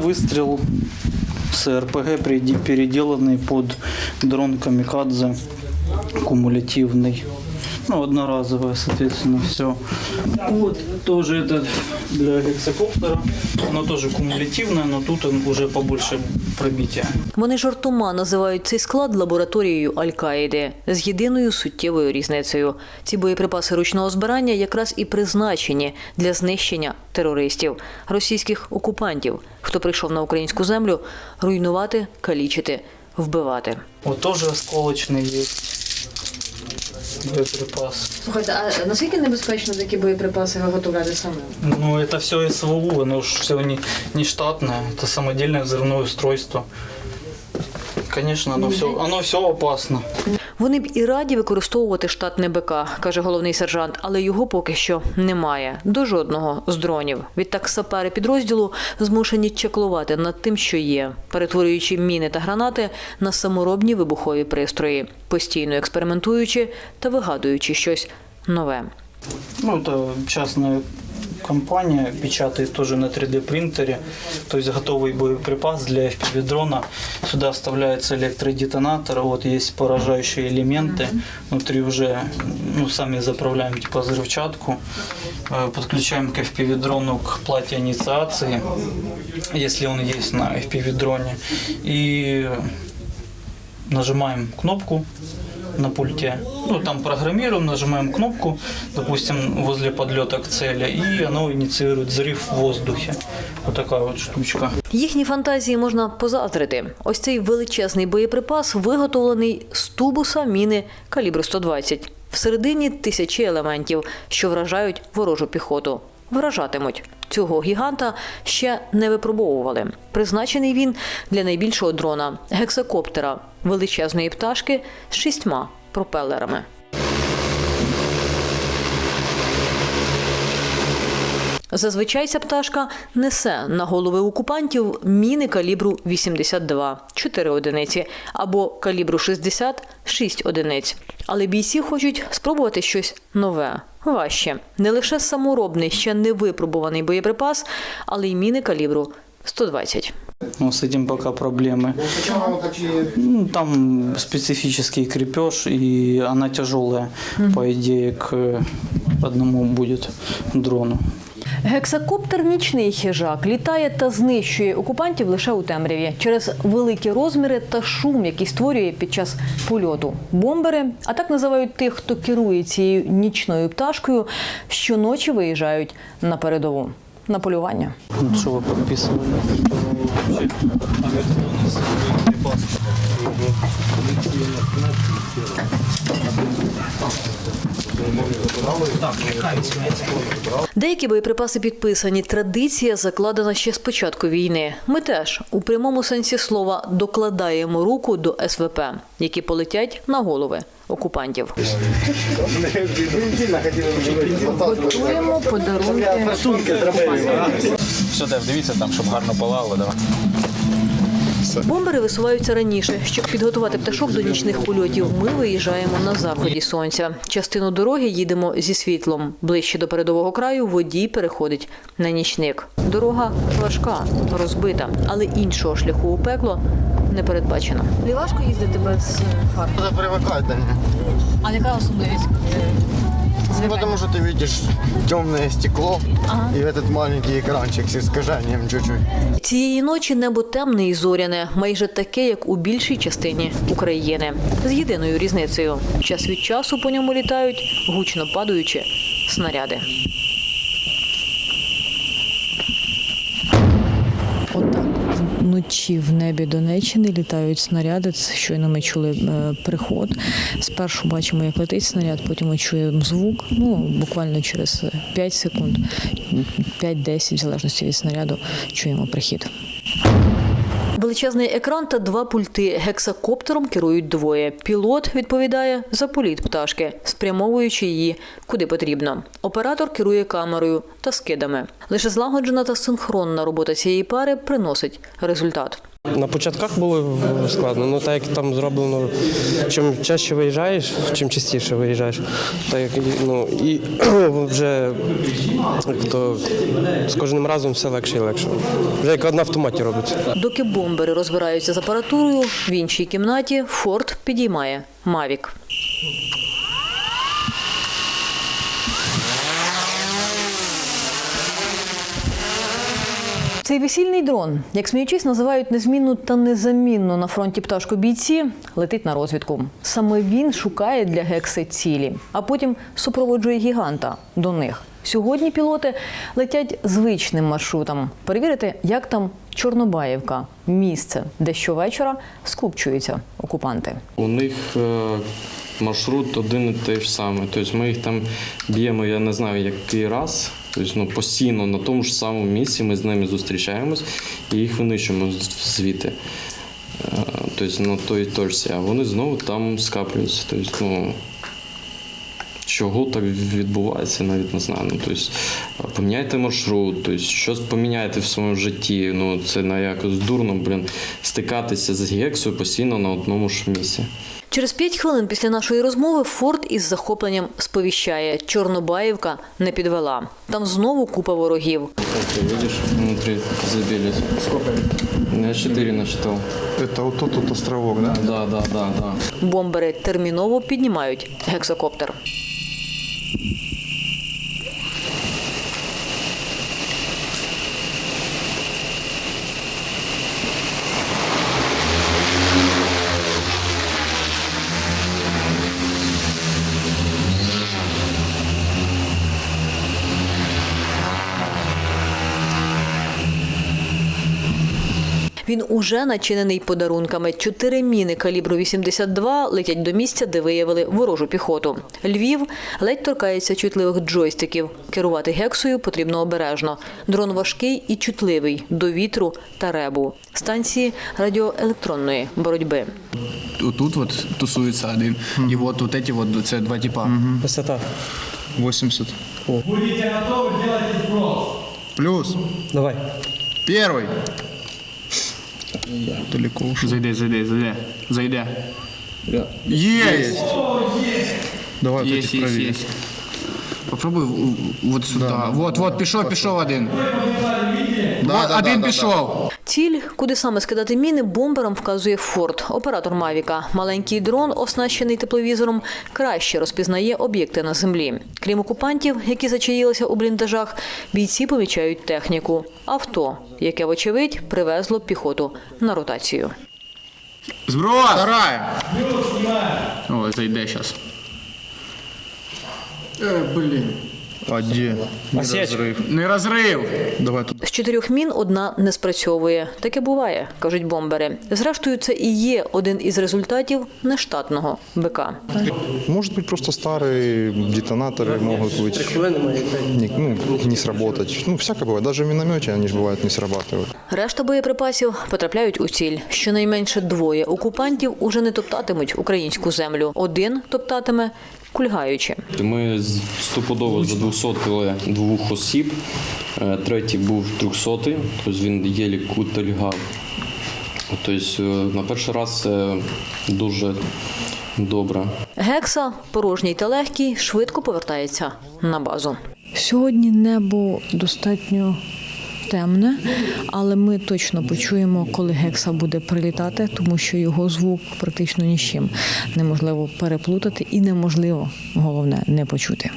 выстрел с РПГ, переди- переделанный под дрон Камикадзе, кумулятивный. Ну, одноразовое, соответственно, все. Вот тоже это для гексакоптера. Оно тоже кумулятивное, но тут он уже побольше пробития. Вони жартома називають цей склад лабораторією Аль-Каїди з єдиною суттєвою різницею. Ці боєприпаси ручного збирання якраз і призначені для знищення терористів, російських окупантів, хто прийшов на українську землю руйнувати, калічити, вбивати. Вот тоже осколочный есть боеприпас. Слухайте, а наскільки небезпечно такі боєприпаси виготовляти самим? Ну, это все СВУ, оно ж все не, не штатное, это самодельное взрывное устройство. Конечно, оно все, оно все опасно. Вони б і раді використовувати штатне БК, каже головний сержант, але його поки що немає до жодного з дронів. Відтак сапери підрозділу змушені чеклувати над тим, що є, перетворюючи міни та гранати на саморобні вибухові пристрої, постійно експериментуючи та вигадуючи щось нове. Ну, это частная компания печатает тоже на 3D принтере, то есть готовый боеприпас для FPV дрона. Сюда вставляется электродетонатор, вот есть поражающие элементы, внутри уже ну, сами заправляем типа взрывчатку, подключаем к FPV дрону к плате инициации, если он есть на FPV дроне, и нажимаем кнопку на пульте. Ну, там программируем, нажимаем кнопку, допустим, возле подлета к цели, и оно инициирует взрыв в воздухе. Вот такая вот штучка. Їхні фантазії можна позаздрити. Ось цей величезний боєприпас виготовлений з тубуса міни калібру 120. Всередині тисячі елементів, що вражають ворожу піхоту. Вражатимуть. Цього гіганта ще не випробовували. Призначений він для найбільшого дрона гексакоптера, величезної пташки з шістьма пропелерами. Зазвичай ця пташка несе на голови окупантів міни калібру 82 – 4 одиниці або калібру 60 – 6 одиниць. Але бійці хочуть спробувати щось нове, важче. Не лише саморобний, ще не випробуваний боєприпас, але й міни калібру 120. Ну, с этим пока проблемы. Ну, там специфический крепеж, и она тяжелая, по идее, к одному будет дрону. Гексакоптер нічний хижак літає та знищує окупантів лише у темряві через великі розміри та шум, який створює під час польоту. Бомбери, а так називають тих, хто керує цією нічною пташкою, щоночі виїжджають на передову на полювання. Вот что вы подписывали. Вообще, авиационный боеприпас. Деякі боєприпаси підписані. Традиція закладена ще з початку війни. Ми теж у прямому сенсі слова докладаємо руку до СВП, які полетять на голови окупантів. Готуємо подарунки. Все, Дев, дивіться там, щоб гарно палало. Давай. Бомбери висуваються раніше. Щоб підготувати пташок до нічних польотів, ми виїжджаємо на заході сонця. Частину дороги їдемо зі світлом. Ближче до передового краю водій переходить на нічник. Дорога важка, розбита, але іншого шляху у пекло не передбачено. Не важко їздити без фар. Привыкать, да? А яка особливість? Ну, потому что ты видишь темное стекло и этот маленький экранчик с искажением чуть-чуть. Цієї ночі небо темне і зоряне, майже таке, як у більшій частині України. З єдиною різницею. Час від часу по ньому літають, гучно падаючи, снаряди. Вночі в небі Донеччини літають снаряди. Щойно ми чули е, приход. Спершу бачимо, як летить снаряд, потім ми чуємо звук. Ну буквально через 5 секунд, 5-10, в залежності від снаряду, чуємо прихід. Величезний екран та два пульти. Гексакоптером керують двоє. Пілот відповідає за політ пташки, спрямовуючи її куди потрібно. Оператор керує камерою та скидами. Лише злагоджена та синхронна робота цієї пари приносить результат. На початках було складно, ну так як там зроблено, чим чаще виїжджаєш, чим частіше виїжджаєш, так як ну і вже то з кожним разом все легше і легше. Вже як на автоматі робиться. Доки бомбери розбираються з апаратурою, в іншій кімнаті Форд підіймає Мавік. Цей весільний дрон, як сміючись, називають незмінну та незамінну на фронті пташку бійці, летить на розвідку. Саме він шукає для гекси цілі, а потім супроводжує гіганта до них. Сьогодні пілоти летять звичним маршрутом. Перевірити, як там Чорнобаївка, місце, де щовечора скупчуються окупанти. У них е, маршрут один і той ж самий. Тобто ми їх там б'ємо, я не знаю, який раз. Тобто, ну, постійно на тому ж самому місці ми з ними зустрічаємось і їх винищуємо звідти. Е, Тобто на той точці, а вони знову там скаплюються. Тобто, ну, чого так відбувається, навіть не знаю. Ну, тобто, поміняйте маршрут, тобто, щось поміняйте в своєму житті. Ну, це на якось дурно, блін, стикатися з гексою постійно на одному ж місці. Через п'ять хвилин після нашої розмови Форд із захопленням сповіщає, Чорнобаївка не підвела. Там знову купа ворогів. Ты видишь, внутри забились. Сколько? Я четыре насчитал. Это вот тот вот островок, да? Да, да, да, да. Бомбери терміново піднімають гексокоптер. Він уже начинений подарунками. Чотири міни калібру 82 летять до місця, де виявили ворожу піхоту. Львів ледь торкається чутливих джойстиків. Керувати гексою потрібно обережно. Дрон важкий і чутливий до вітру та ребу. Станції радіоелектронної боротьби. Тут от тусується один. І от, от эти от, це два типа. Висота. 80. Плюс. Давай. Первый. Далеко ушел. Зайди, зайди, зайди. Зайди. Есть! Давай вот Есть, этих есть, Попробуй в- вот сюда. вот, вот, пішов, пішов один. вот, да, один да, пішов. Ціль, куди саме скидати міни, бомберам вказує Форд, оператор Мавіка. Маленький дрон, оснащений тепловізором, краще розпізнає об'єкти на землі. Крім окупантів, які зачаїлися у бліндажах, бійці помічають техніку авто, яке, вочевидь, привезло піхоту на ротацію. Зброс! Вторая. Ой, зайде сейчас. А где? Не Осечка. разрыв. Не розрив. Давай тут. З чотирьох мін одна не спрацьовує. Таке буває, кажуть бомбери. Зрештою, це і є один із результатів нештатного БК. Может быть, просто старые детонаторы могут быть не, ну, не сработать. Ну, всякое бывает. Даже в миномете они же бывают не срабатывают. Решта боєприпасів потрапляють у ціль. Щонайменше двоє окупантів уже не топтатимуть українську землю. Один топтатиме кульгаючи. Ми стопудово за 200 двох осіб. Е, Третій був 300, тобто він єлі кутильгав. Тобто е, на перший раз це дуже добре. Гекса, порожній та легкий, швидко повертається на базу. Сьогодні небо достатньо темне, але ми точно почуємо, коли гекса буде прилітати, тому що його звук практично ні з чим неможливо переплутати і неможливо, головне, не почути.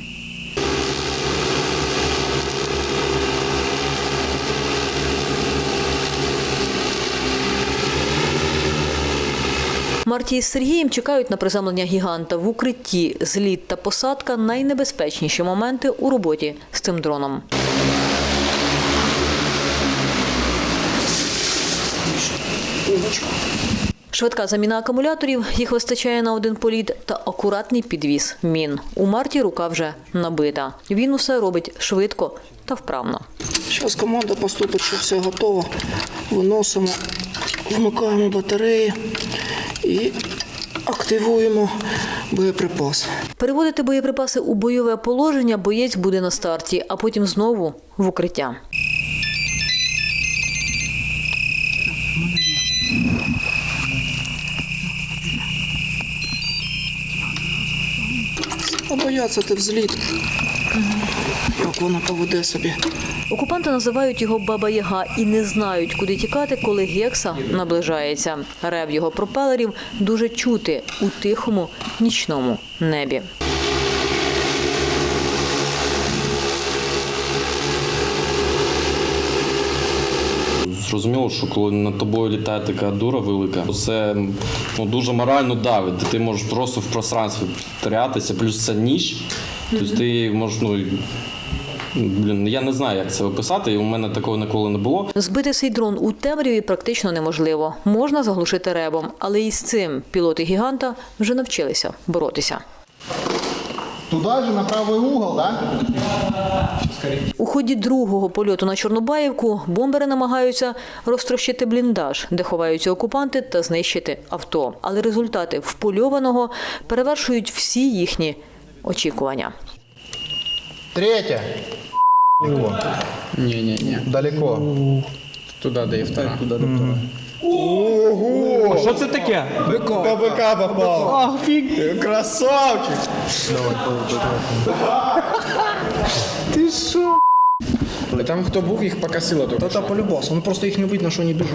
Мартій з Сергієм чекають на приземлення гіганта в укритті. Зліт та посадка найнебезпечніші моменти у роботі з цим дроном. Швидка заміна акумуляторів, їх вистачає на один політ та акуратний підвіз мін. У Марті рука вже набита. Він усе робить швидко та вправно. Зараз команда поступить, що все готово. Виносимо, вмикаємо батареї і активуємо боєприпас. Переводити боєприпаси у бойове положення боєць буде на старті, а потім знову в укриття. Бояться ти взліт. Як вона поведе собі. Окупанти називають його Баба Яга і не знають, куди тікати, коли Гекса наближається. Рев його пропелерів дуже чути у тихому нічному небі. Зрозуміло, що коли над тобою літає така дура велика, це ну, дуже морально давить. Ти можеш просто в пространстві терятися, плюс це ніч. Тобто ти можеш, ну, блін, я не знаю, як це описати, і у мене такого ніколи не було. Збити цей дрон у темряві практично неможливо. Можна заглушити ребом, але і з цим пілоти гіганта вже навчилися боротися. Туда же, на правый угол, да? У ході другого польоту на Чорнобаївку бомбери намагаються розтрощити бліндаж, де ховаються окупанти, та знищити авто. Але результати впольованого перевершують всі їхні очікування. Третья. Не-не-не. Далеко. Туди, де втай, Туда, да и вторая. Що це таке? По БК попал. Офиг. Красавчик. Там хто був, їх покосило только. Та полюбас, ну просто їх не видно, що вони біжуть.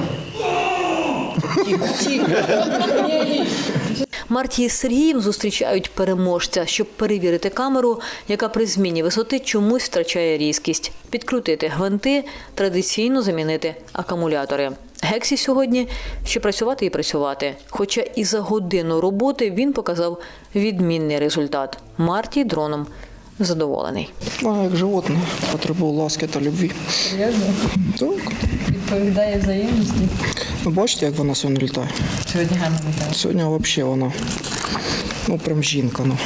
Мартії з Сергієм зустрічають переможця, щоб перевірити камеру, яка при зміні висоти чомусь втрачає різкість, підкрутити гвинти, традиційно замінити акумулятори. Гексі сьогодні ще працювати і працювати. Хоча і за годину роботи він показав відмінний результат. Марті дроном задоволений. А як животне потребує ласки та любві. Серйозно? Так. Відповідає взаємності. Ви бачите, як вона сьогодні літає? Сьогодні гарно літає. Сьогодні взагалі вона. Ну, прям жінка. Ну.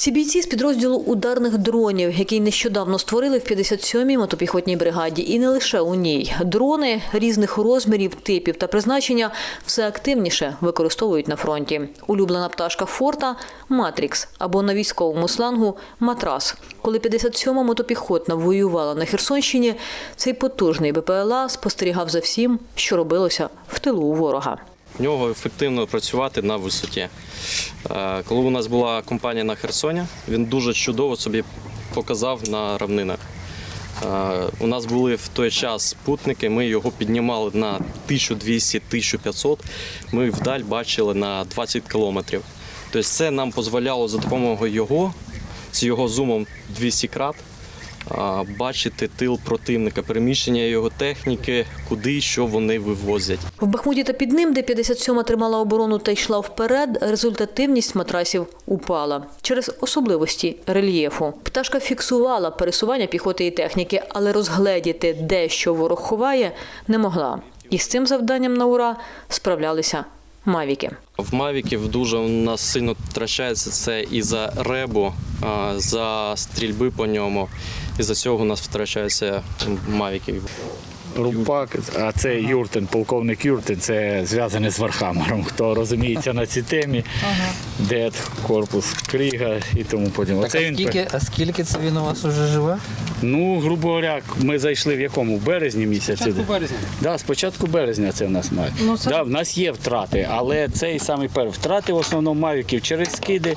Ці бійці з підрозділу ударних дронів, який нещодавно створили в 57-й мотопіхотній бригаді, і не лише у ній. Дрони різних розмірів, типів та призначення все активніше використовують на фронті. Улюблена пташка форта Матрікс або на військовому слангу Матрас. Коли 57-ма мотопіхотна воювала на Херсонщині, цей потужний БПЛА спостерігав за всім, що робилося в тилу у ворога. В нього ефективно працювати на висоті. Е, Коли у нас була компанія на Херсоні, він дуже чудово собі показав на равнинах. Е, У нас були в той час спутники, ми його піднімали на 1200-1500, ми вдаль бачили на 20 кілометрів. Тобто це нам дозволяло за допомогою його, з його зумом 200 крат, бачити тил противника, переміщення його техніки, куди що вони вивозять. В Бахмуті та під ним, де 57-ма тримала оборону та йшла вперед, результативність матрасів упала через особливості рельєфу. Пташка фіксувала пересування піхоти і техніки, але розгледіти, де що ворог ховає, не могла. І з цим завданням на ура справлялися мавіки. В Мавіків дуже у нас сильно втрачається це і за ребу, за стрільби по ньому. І за цього у нас втрачається Мавіки. Рупак, а це Юртин, полковник Юртин, це зв'язане з Вархамером. Хто розуміється на цій темі, Дед, корпус Кріга і тому подібне. Оце він а скільки це він у вас уже живе? Ну, грубо говоря, ми зайшли в якому? В березні місяці. Спочатку березня. Да, спочатку березня це в нас має. Да, в нас є втрати, але цей самий перший. Втрати в основному мавіків через скиди.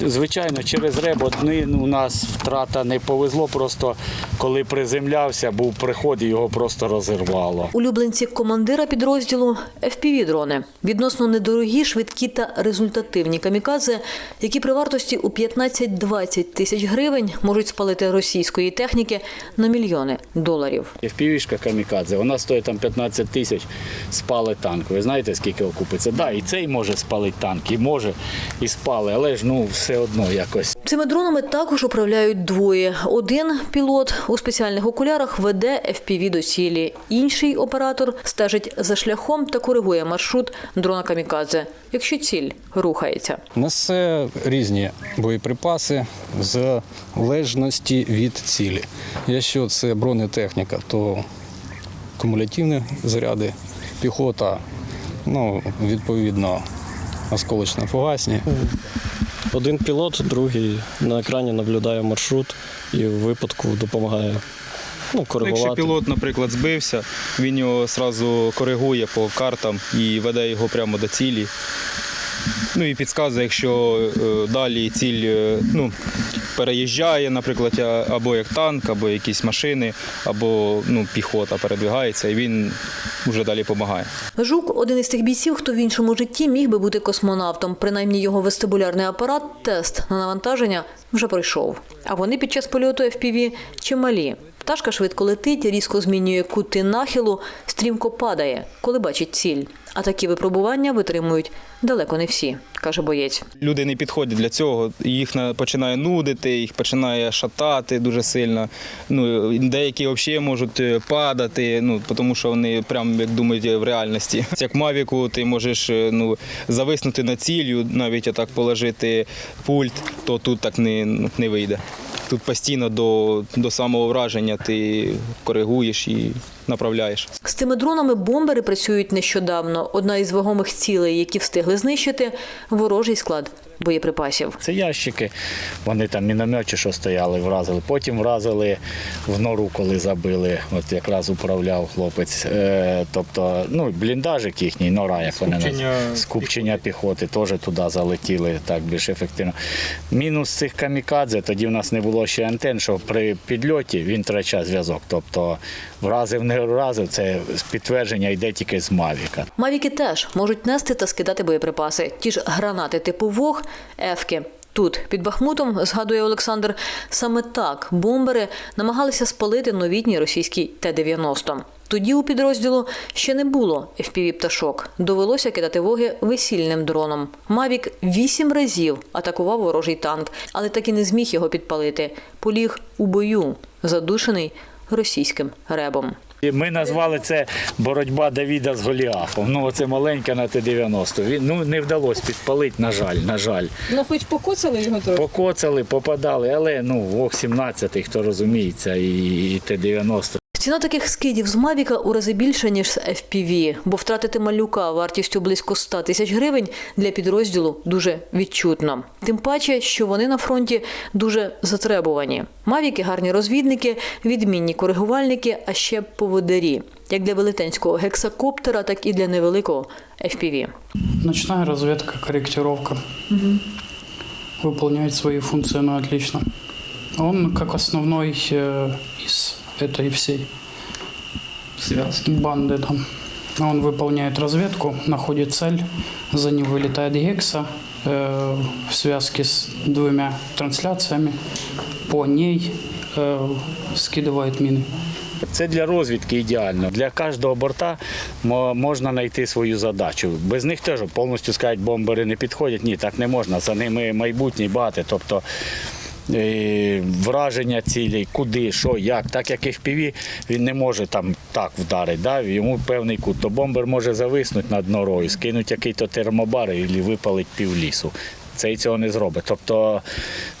Звичайно, через реб одни ну, у нас втрата не повезло, просто коли приземлявся, був приход і його просто розірвало. Улюбленці командира підрозділу FPV-дрони. Відносно недорогі, швидкі та результативні камікадзе, які при вартості у 15-20 тисяч гривень можуть спалити російської техніки на мільйони доларів. FPV-шка камікадзе, вона стоїть там 15 тисяч, спали танк. Ви знаєте, скільки окупиться? Да, і цей може спалити танк, і може і спали, але ж ну все одно якось. Цими дронами також управляють двоє. Один пілот у спеціальних окулярах веде FPV до цілі. Інший оператор стежить за шляхом та коригує маршрут дрона камікадзе, якщо ціль рухається. Несе різні боєприпаси в залежності від цілі. Якщо це бронетехніка, то кумулятивні заряди, піхота, ну, відповідно, осколочно-фугасні. Один пілот, другий на екрані наблюдає маршрут і в випадку допомагає ну, Якщо пілот, наприклад, збився, він його одразу коригує по картам і веде його прямо до цілі. Ну і підказує, якщо е, далі ціль е, ну, переїжджає, наприклад, або як танк, або якісь машини, або ну, піхота передвигається, і він вже далі допомагає. Жук один із тих бійців, хто в іншому житті міг би бути космонавтом. Принаймні його вестибулярний апарат, тест на навантаження вже пройшов. А вони під час польоту FPV чималі. Пташка швидко летить, різко змінює кути нахилу, стрімко падає, коли бачить ціль. А такі випробування витримують далеко не всі, каже боєць. Люди не підходять для цього, їх на- починає нудити, їх починає шатати дуже сильно. Ну, деякі взагалі можуть е, падати, ну, тому що вони прям як думають в реальності. Як Мавіку ти можеш е, ну, зависнути на цілю, навіть отак положити пульт, то тут так не, ну, не вийде. Тут постійно до, до самого враження ти коригуєш і направляєш. З цими дронами бомбери працюють нещодавно. Одна із вагомих цілей, які встигли знищити – ворожий склад боєприпасів. Це ящики. Вони там мінометі, що стояли, вразили. Потім вразили в нору, коли забили. От якраз управляв хлопець. Е, тобто, ну, бліндажик їхній, нора, як вони називають. Скупчення піхоти теж туди залетіли так більш ефективно. Мінус цих камікадзе, тоді в нас не було ще антен, що при підльоті він втрачає зв'язок. Тобто вразив, не вразив, це підтвердження йде тільки з Мавіка. Мавіки теж можуть нести та скидати боєприпаси. Ті ж гранати типу ВОГ, ефки. Тут, під Бахмутом, згадує Олександр, саме так бомбери намагалися спалити новітній російський Т-90. Тоді у підрозділу ще не було FPV-пташок. Довелося кидати воги весільним дроном. Мавік вісім разів атакував ворожий танк, але так і не зміг його підпалити. Поліг у бою, задушений російським ребом. Ми назвали це боротьба Давіда з Голіафом. Ну, оце маленька на Т-90. Він ну не вдалося підпалити, на жаль, на жаль. Ну хоч покоцали його трохи. Покоцали, попадали, але ну вог 17 хто розуміється, і, і Т-90. Ціна таких скидів з Мавіка у рази більша, ніж з FPV, бо втратити малюка вартістю близько 100 тисяч гривень для підрозділу дуже відчутно. Тим паче, що вони на фронті дуже затребувані. Мавіки – гарні розвідники, відмінні коригувальники, а ще поводирі. Як для велетенського гексакоптера, так і для невеликого FPV. Ночная разведка, корректировка. Выполняет свои функции, ну, отлично. Он как основной э, из этой всей связки банды там. Он выполняет разведку, находит цель, за ним вылетает Гекса э, в связке с двумя трансляциями. По ней э, скидывает мины. Це для розвідки ідеально. Для кожного борта мо- можна знайти свою задачу. Без них теж повністю сказати, бомбери не підходять. Ні, так не можна. За ними майбутнє бати. Тобто е, враження цілей, куди, що, як. Так як FPV, він не може там так вдарити. Да? Йому певний кут. То бомбер може зависнути над норою, скинути який-то термобар і випалить пів лісу. Цей цього не зробить. Тобто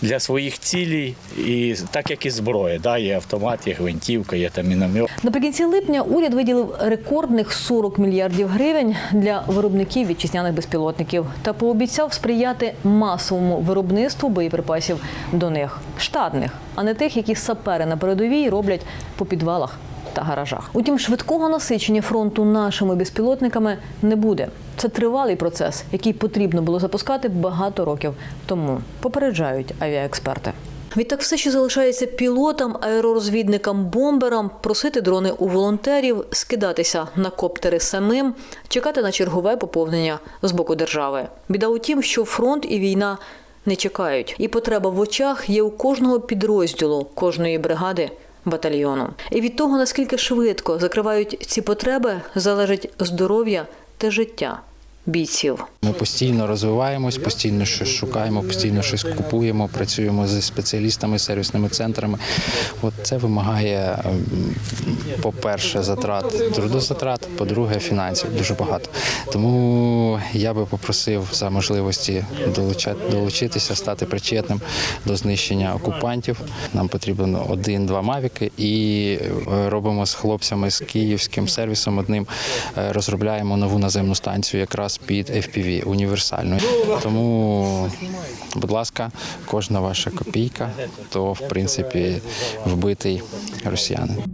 для своїх цілей, і так як і зброя, да? є автомат, є гвинтівка, є там міномет. Наприкінці липня уряд виділив рекордних 40 мільярдів гривень для виробників вітчизняних безпілотників та пообіцяв сприяти масовому виробництву боєприпасів до них штатних, а не тих, які сапери на передовій роблять по підвалах та гаражах. Утім, швидкого насичення фронту нашими безпілотниками не буде. Це тривалий процес, який потрібно було запускати багато років тому. Попереджають авіаексперти. Відтак все, що залишається пілотам, аеророзвідникам, бомберам, просити дрони у волонтерів, скидатися на коптери самим, чекати на чергове поповнення з боку держави. Біда у тім, що фронт і війна не чекають, і потреба в очах є у кожного підрозділу, кожної бригади. Батальйону. І від того наскільки швидко закривають ці потреби, залежить здоров'я та життя бійців. Ми постійно розвиваємось, постійно щось шукаємо, постійно щось купуємо, працюємо зі спеціалістами, сервісними центрами. От це вимагає, ем, по-перше, затрат, трудозатрат, по-друге, фінансів дуже багато. Тому я би попросив за можливості долучитися, стати причетним до знищення окупантів. Нам потрібен один-два мавіки, і е, робимо з хлопцями з київським сервісом одним е, розробляємо нову наземну станцію якраз під FPV універсально. Тому, будь ласка, кожна ваша копійка, то в принципі вбитий росіянин.